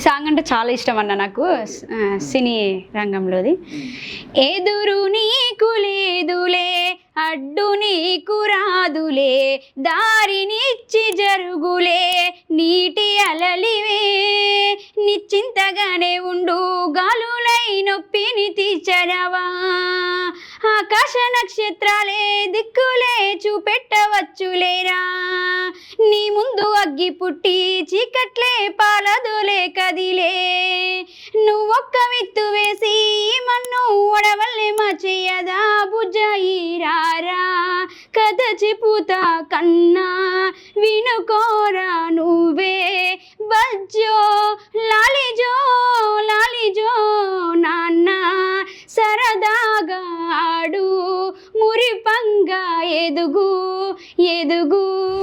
ఈ సాంగ్ అంటే చాలా ఇష్టం అన్న నాకు సినీ రంగంలోది. ఎదురు నీకు లేదులే అడ్డు నీకు రాదులే దారినిచ్చి జరుగులే నీటి అలలివే నిశ్చింతగానే ఉండు గాలులై నొప్పిని తీర్చరవా. ఆకాశ నక్షత్రాలే దిక్కులే చూపెట్టవచ్చులే అగ్గి పుట్టి చీకట్లే పాలదులే కదిలే. నువ్వొక్క విత్తు వేసి మన్ను ఒడవల్లే మా చెయ్యదా బుజయిరారా కథ చెపుతా కన్నా వినుకోరా నువ్వే. బజ్జో లాలిజో లాలిజో నాన్న సరదాగా ఆడు మురిపంగా ఎదుగు ఎదుగు.